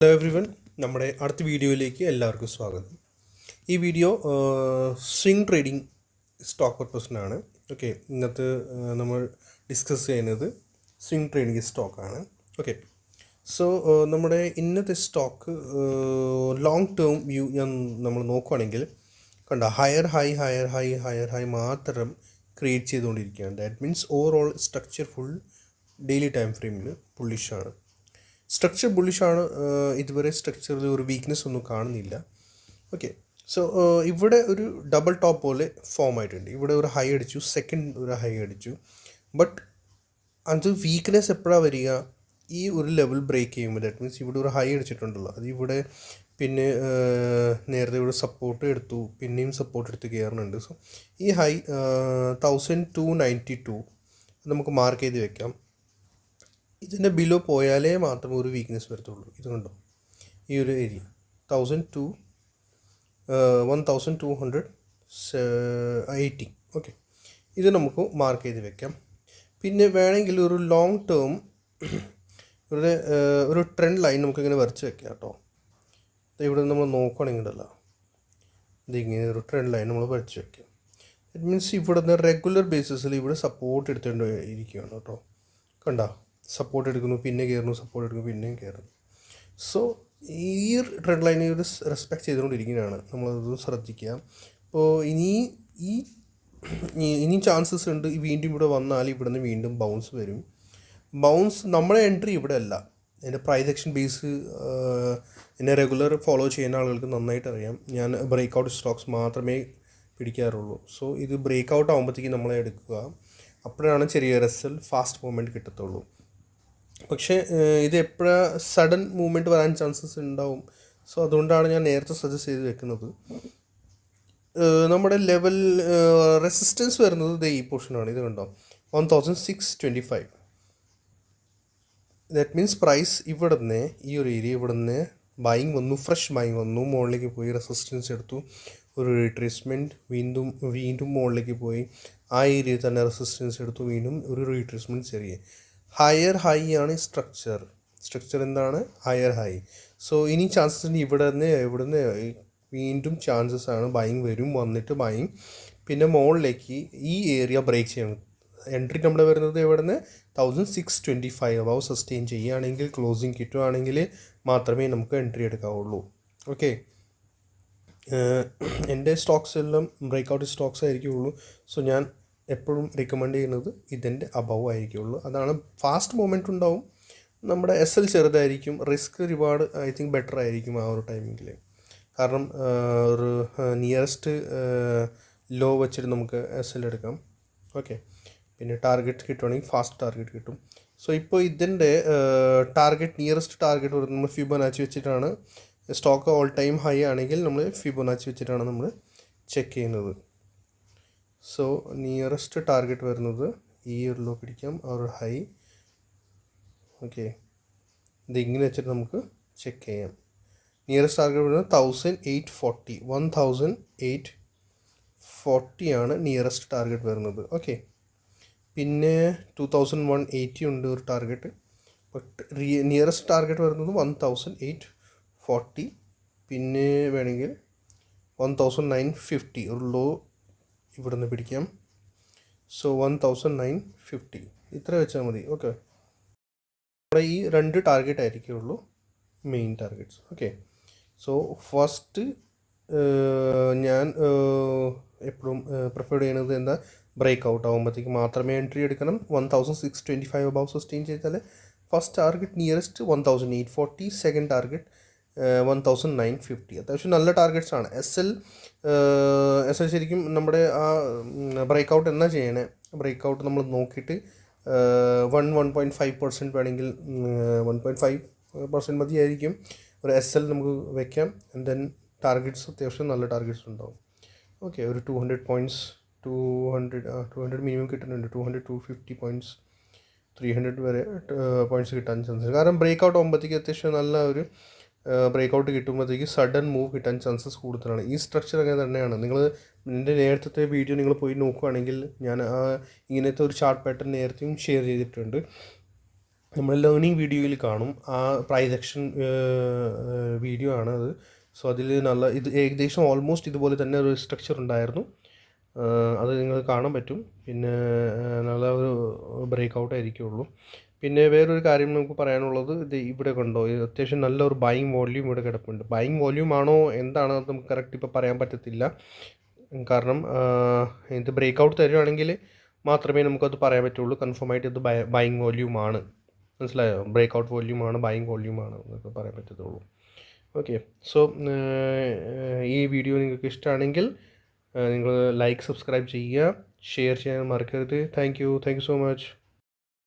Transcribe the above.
Hello every one നമ്മുടെ അടുത്ത വീഡിയോയിലേക്ക് എല്ലാവർക്കും സ്വാഗതം. ഈ വീഡിയോ സ്വിംഗ് ട്രേഡിംഗ് സ്റ്റോക്ക് പർപ്പസിനാണ് ഓക്കെ ഇന്നത്തെ നമ്മൾ ഡിസ്കസ് ചെയ്യുന്നത് സ്വിംഗ് ട്രേഡിംഗ് സ്റ്റോക്കാണ് ഓക്കെ സോ നമ്മുടെ ഇന്നത്തെ സ്റ്റോക്ക് ലോങ് ടേം വ്യൂ ഞാൻ നമ്മൾ നോക്കുകയാണെങ്കിൽ കണ്ട higher high higher high higher high മാത്രം ക്രിയേറ്റ് ചെയ്തുകൊണ്ടിരിക്കുകയാണ്. That means overall structure full daily time ഫ്രെയിമിൽ പുള്ളിഷാണ് സ്ട്രക്ചർ ബുള്ളിഷാണ് ഇതുവരെ സ്ട്രക്ചറിൽ ഒരു വീക്ക്നെസ് ഒന്നും കാണുന്നില്ല. ഓക്കെ സോ ഇവിടെ ഒരു ഡബിൾ ടോപ്പ് പോലെ ഫോം ആയിട്ടുണ്ട്. ഇവിടെ ഒരു ഹൈ അടിച്ചു സെക്കൻഡ് ഒരു ഹൈ അടിച്ചു. ബട്ട് അത് വീക്ക്നെസ് എപ്പോഴാണ് വരിക? ഈ ഒരു ലെവൽ ബ്രേക്ക് ചെയ്യുമ്പോൾ. ദാറ്റ് മീൻസ് ഇവിടെ ഒരു ഹൈ അടിച്ചിട്ടുണ്ടല്ലോ. അത് ഇവിടെ പിന്നെ നേരത്തെ ഇവിടെ സപ്പോർട്ട് എടുത്തു പിന്നെയും സപ്പോർട്ട് എടുത്ത് കയറുന്നുണ്ട്. സോ ഈ high thousand two ninety two നമുക്ക് മാർക്ക് ചെയ്ത് വെക്കാം. ഇതിന്റെ ബിലോ പോയാലേ മാത്രം ഒരു വീക്ക്നെസ് വരത്തുള്ളൂ. ഇത് കണ്ടോ? ഈ ഒരു area thousand two one thousand two hundred eighty okay ഇത് നമുക്ക് മാർക്ക് ചെയ്ത് വെക്കാം. പിന്നെ വേണമെങ്കിൽ ഒരു ലോങ് ടേം ഒരു ഒരു ട്രെൻഡ് ലൈൻ നമുക്കിങ്ങനെ വരച്ച് വെക്കാം കേട്ടോ. ഇവിടെ നമ്മൾ നോക്കുകയാണെങ്കിൽ ഉണ്ടല്ലോ ഇതിങ്ങനെ ഒരു ട്രെൻഡ് ലൈൻ നമ്മൾ വരച്ച് വെക്കാം. ഇറ്റ് മീൻസ് ഇവിടുന്ന് റെഗുലർ ബേസിസിൽ ഇവിടെ സപ്പോർട്ട് എടുത്തുകൊണ്ട് ഇരിക്കുകയാണ് കേട്ടോ. കണ്ട? സപ്പോർട്ട് എടുക്കുന്നു പിന്നെ കയറുന്നു സപ്പോർട്ട് എടുക്കുന്നു പിന്നെയും കയറുന്നു സോ ഈ ട്രെൻഡ് ലൈനെ ഒരു റെസ്പെക്ട് ചെയ്തുകൊണ്ടിരിക്കുന്നതാണ് നമ്മളത് ശ്രദ്ധിക്കുക. അപ്പോൾ ഇനി ഈ ഇനി- ഇനിയും ചാൻസസ് ഉണ്ട്. വീണ്ടും ഇവിടെ വന്നാൽ ഇവിടെ നിന്ന് വീണ്ടും ബൗൺസ് വരും. ബൗൺസ് നമ്മുടെ എൻട്രി ഇവിടെ അല്ല. എന്റെ പ്രൈസ് ആക്ഷൻ ബേസ് എന്നെ റെഗുലർ ഫോളോ ചെയ്യുന്ന ആളുകൾക്ക് നന്നായിട്ട് അറിയാം. ഞാൻ ബ്രേക്ക് ഔട്ട് സ്റ്റോക്സ് മാത്രമേ പിടിക്കാറുള്ളൂ. സോ ഇത് ബ്രേക്ക് ഔട്ട് ആകുമ്പോഴത്തേക്കും നമ്മളെ എടുക്കുക. അപ്പോഴാണ് ചെറിയ റിസൽ ഫാസ്റ്റ് മൂവ്മെന്റ് കിട്ടത്തുള്ളൂ. പക്ഷേ ഇത് എപ്പോഴാണ് സഡൻ മൂവ്മെന്റ് വരാൻ ചാൻസസ് ഉണ്ടാവും? സോ അതുകൊണ്ടാണ് ഞാൻ നേരത്തെ സജസ്റ്റ് ചെയ്ത് വെക്കുന്നത്. നമ്മുടെ ലെവൽ റെസിസ്റ്റൻസ് വരുന്നത് ഈ പോർഷനാണ്. ഇത് കണ്ടോ? One thousand six twenty five. That means price ഇവിടെ നിന്ന് ഈ ഒരു ഏരിയ ഇവിടെ നിന്ന് ബൈങ് വന്നു ഫ്രഷ് ബൈങ് വന്നു മുകളിലേക്ക് പോയി റെസിസ്റ്റൻസ് എടുത്തു ഒരു റീട്രേസ്മെന്റ് വീണ്ടും വീണ്ടും മുകളിലേക്ക് പോയി ആ ഏരിയയിൽ തന്നെ റെസിസ്റ്റൻസ് എടുത്തു വീണ്ടും ഒരു റീട്രേസ്മെന്റ് ചെറിയ. ഹയർ ഹൈ ആണ് സ്ട്രക്ചർ സ്ട്രക്ചർ എന്താണ്? ഹയർ ഹൈ സോ ഇനി ചാൻസസ് ഉണ്ട് ഇവിടെ നിന്ന് ഇവിടെ നിന്ന് വീണ്ടും ചാൻസസ് ആണ് ബൈങ് വരും. വന്നിട്ട് ബൈങ് പിന്നെ മുകളിലേക്ക് ഈ ഏരിയ ബ്രേക്ക് ചെയ്യണം. എൻട്രി നമ്മൾ വരുന്നത് എവിടെ നിന്ന് thousand six twenty five above sustain ചെയ്യുകയാണെങ്കിൽ ക്ലോസിങ് കിട്ടുകയാണെങ്കിൽ മാത്രമേ നമുക്ക് എൻട്രി എടുക്കാവുള്ളൂ. ഓക്കെ എന്റെ സ്റ്റോക്സ് എല്ലാം ബ്രേക്ക് ഔട്ട് സ്റ്റോക്സ് ആയിരിക്കുള്ളൂ. സോ ഞാൻ എപ്പോഴും റെക്കമെൻഡ് ചെയ്യുന്നത് ഇതിന്റെ അബവ് ആയിരിക്കുള്ളൂ. അതാണ് ഫാസ്റ്റ് മൂമെന്റ് ഉണ്ടാവും. നമ്മുടെ എസ് എൽ ചെറുതായിരിക്കും. Risk reward I think better ആയിരിക്കും ആ ഒരു ടൈമിങ്ങിൽ കാരണം ഒരു നിയറസ്റ്റ് ലോ വെച്ചിട്ട് നമുക്ക് എസ് എൽ എടുക്കാം. ഓക്കെ പിന്നെ ടാർഗറ്റ് കിട്ടുവാണെങ്കിൽ ഫാസ്റ്റ് ടാർഗറ്റ് കിട്ടും. സോ ഇപ്പോൾ ഇതിന്റെ ടാർഗറ്റ് നിയറസ്റ്റ് ടാർഗറ്റ് വരുന്നത് നമ്മൾ ഫിബൊനാച്ചി വെച്ചിട്ടാണ്. സ്റ്റോക്ക് ഓൾ ടൈം ഹൈ ആണെങ്കിൽ നമ്മൾ ഫിബൊനാച്ചി വെച്ചിട്ടാണ് നമ്മൾ ചെക്ക് ചെയ്യുന്നത്. സോ നിയറസ്റ്റ് ടാർഗറ്റ് വരുന്നത് ഈ ഒരു ലോ പിടിക്കാം. ഓർ ഹൈ ഓക്കെ ഇത് ഇങ്ങനെ വെച്ചിട്ട് നമുക്ക് ചെക്ക് ചെയ്യാം. നിയറസ്റ്റ് ടാർഗറ്റ് വരുന്നത് thousand eight forty one thousand eight ഫോർട്ടിയാണ് nearest target വരുന്നത്. ഓക്കെ പിന്നെ ടു തൗസൻഡ് വൺ എയ്റ്റി ഉണ്ട് ഒരു ടാർഗറ്റ് ബട്ട് നിയറസ്റ്റ് ടാർഗറ്റ് വരുന്നത് വൺ തൗസൻഡ് എയ്റ്റ് ഫോർട്ടി പിന്നെ വേണമെങ്കിൽ വൺ തൗസൻഡ് നയൻ ഫിഫ്റ്റി ഒരു ലോ ഇവിടെ നിന്ന് പിടിക്കാം. So one thousand nine fifty ഇത്ര വെച്ചാൽ മതി. ഓക്കെ നമ്മുടെ ഈ രണ്ട് target ആയിരിക്കുള്ളൂ. Main targets okay so first ഞാൻ എപ്പോഴും പ്രിഫർ ചെയ്യുന്നത് എന്താ? ബ്രേക്ക് ഔട്ട് ആകുമ്പോഴത്തേക്ക് മാത്രമേ എൻട്രി എടുക്കണം. One thousand six twenty five above sustain ചെയ്താൽ first target nearest one thousand eight forty second target one thousand nine fifty അത്യാവശ്യം നല്ല ടാർഗറ്റ്സ് ആണ്. എസ് എൽ എസ് എൽ ശരിക്കും നമ്മുടെ ആ ബ്രേക്ക് ഔട്ട് എന്നാ ചെയ്യണേ? ബ്രേക്ക് ഔട്ട് നമ്മൾ നോക്കിയിട്ട് one one point five percent വേണമെങ്കിൽ വൺ പോയിന്റ് ഫൈവ് പെർസെന്റ് മതിയായിരിക്കും. ഒരു എസ് എൽ നമുക്ക് വെക്കാം. ആൻഡ് ദെൻ ടാർഗറ്റ്സ് അത്യാവശ്യം നല്ല ടാർഗറ്റ്സ് ഉണ്ടാവും. ഓക്കെ ഒരു two hundred points two hundred two hundred minimum കിട്ടുന്നുണ്ട്. Two hundred two fifty points three hundred വരെ പോയിന്റ്സ് കിട്ടാൻ ചാൻസ് കാരണം ബ്രേക്ക് ഔട്ട് ആകുമ്പോഴത്തേക്ക് അത്യാവശ്യം നല്ല ഒരു ബ്രേക്ക് ഔട്ട് കിട്ടുമ്പോഴത്തേക്ക് സഡൻ മൂവ് കിട്ടാൻ ചാൻസസ് കൂടുതലാണ്. ഈ സ്ട്രക്ചർ അങ്ങനെ തന്നെയാണ്. നിങ്ങൾ എന്റെ നേരത്തെ വീഡിയോ നിങ്ങൾ പോയി നോക്കുകയാണെങ്കിൽ ഞാൻ ഇങ്ങനത്തെ ഒരു ചാർട്ട് പാറ്റേൺ നേരത്തെയും ഷെയർ ചെയ്തിട്ടുണ്ട്. നമ്മൾ ലേണിംഗ് വീഡിയോയിൽ കാണും. ആ പ്രൈസ് ആക്ഷൻ വീഡിയോ ആണ് അത്. സോ അതിൽ നല്ല ഇത് ഏകദേശം ഓൾമോസ്റ്റ് ഇതുപോലെ തന്നെ ഒരു സ്ട്രക്ചർ ഉണ്ടായിരുന്നു. അത് നിങ്ങൾ കാണാൻ പറ്റും. പിന്നെ ബ്രേക്ക് ഔട്ട് ആയിരിക്കുള്ളൂ. പിന്നെ വേറൊരു കാര്യം നമുക്ക് പറയാനുള്ളത് ഇത് ഇവിടെ കണ്ടോ ഇത് അത്യാവശ്യം നല്ലൊരു ബൈങ് വോള്യൂം ഇവിടെ കിടപ്പുണ്ട്. ബൈങ് വോള്യൂം ആണോ എന്താണ് നമുക്ക് കറക്റ്റ് ഇപ്പോൾ പറയാൻ പറ്റത്തില്ല. കാരണം ഇത് ബ്രേക്ക് ഔട്ട് തരുവാണെങ്കിൽ മാത്രമേ നമുക്കത് പറയാൻ പറ്റുള്ളൂ. കൺഫേം ആയിട്ട് ഇത് ബൈങ് വോല്യൂം ആണ്. മനസ്സിലായോ? ബ്രേക്ക് ഔട്ട് വോല്യൂം ആണ് ബൈങ് വോല്യൂം ആണ് എന്നൊക്കെ പറയാൻ പറ്റത്തുള്ളൂ. ഓക്കെ സോ ഈ വീഡിയോ നിങ്ങൾക്ക് ഇഷ്ടമാണെങ്കിൽ നിങ്ങൾ ലൈക്ക് സബ്സ്ക്രൈബ് ചെയ്യുക. ഷെയർ ചെയ്യാൻ മറക്കരുത് thank you thank you so much